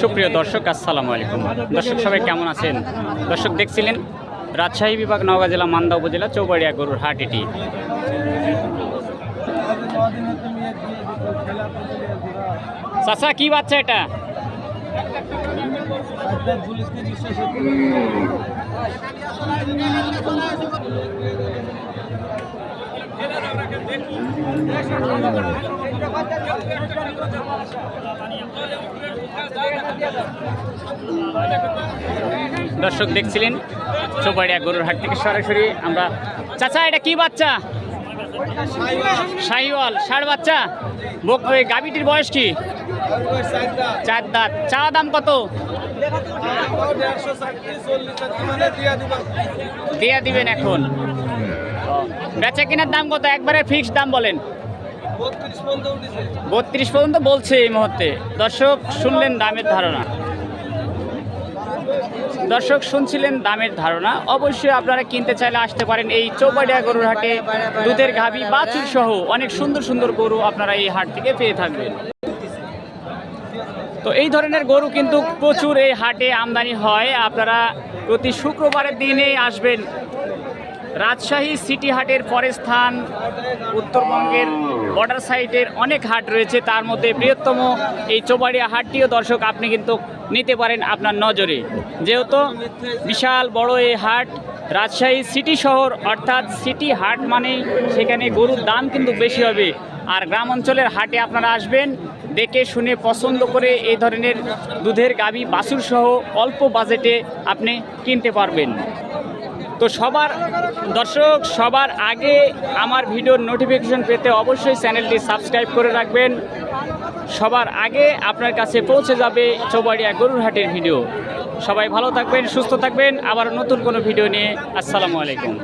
সুপ্রিয় দর্শক, আসসালামু আলাইকুম। দর্শক, সবাই কেমন আছেন? দর্শক, দেখছিলেন রাজশাহী বিভাগ নওগাঁ জেলা, মান্দা উপজেলা, চৌবাড়িয়া গরুর হাট এটি। চাচা, কি বাচ্চা এটা? দর্শক দেখছিলেন চৌবাড়িয়া গরুর হাট থেকে সরাসরি আমরা চাচা এটা কি বাচ্চা? শাহিওয়াল ষাড় বাচ্চা। বোক ওই গাবিটির বয়স কি? চার দাঁত। চা দাম কত? দিয়া দিবেন এখন। বেচা কেনার দাম কত? একবারে ফিক্সড দাম বলেন। বত্রিশ পর্যন্ত বলছে এই মুহূর্তে। দর্শক, শুনলেন দামের ধারণা। দর্শক, শুনছিলেন দামের ধারণা। অবশ্যই আপনারা কিনতে চাইলে আসতে পারেন এই চৌবাড়িয়া গরুর হাটে। দুধের গাভী বাছুর সহ অনেক সুন্দর সুন্দর গরু আপনারা এই হাট থেকে পেয়ে থাকবেন। তো এই ধরনের গরু কিন্তু প্রচুর এই হাটে আমদানি হয়। আপনারা প্রতি শুক্রবারের দিনে আসবেন। রাজশাহী সিটি হাটের পরের স্থান, উত্তরবঙ্গের বর্ডার সাইডের অনেক হাট রয়েছে। তার মধ্যে বৃহত্তম এই চৌবাড়িয়া হাটটিও দর্শক আপনি কিন্তু নিতে পারেন আপনার নজরে। যেহেতু বিশাল বড় এই হাট, রাজশাহী সিটি শহর, অর্থাৎ সিটি হাট মানে সেখানে গরুর দাম কিন্তু বেশি হবে। আর গ্রাম অঞ্চলের হাটে আপনারা আসবেন, দেখে শুনে পছন্দ করে এই ধরনের দুধের গাভী বাছুর সহ অল্প বাজেটে আপনি কিনতে পারবেন। তো সবার দর্শক, সবার আগে আমার ভিডিওর নোটিফিকেশন পেতে অবশ্যই চ্যানেলটি সাবস্ক্রাইব করে রাখবেন। সবার আগে আপনার কাছে পৌঁছে যাবে চৌবাড়িয়া গরুরহাটের ভিডিও সবাই ভালো থাকবেন, সুস্থ থাকবেন। আবার নতুন কোনো ভিডিও নিয়ে। আসসালামু আলাইকুম।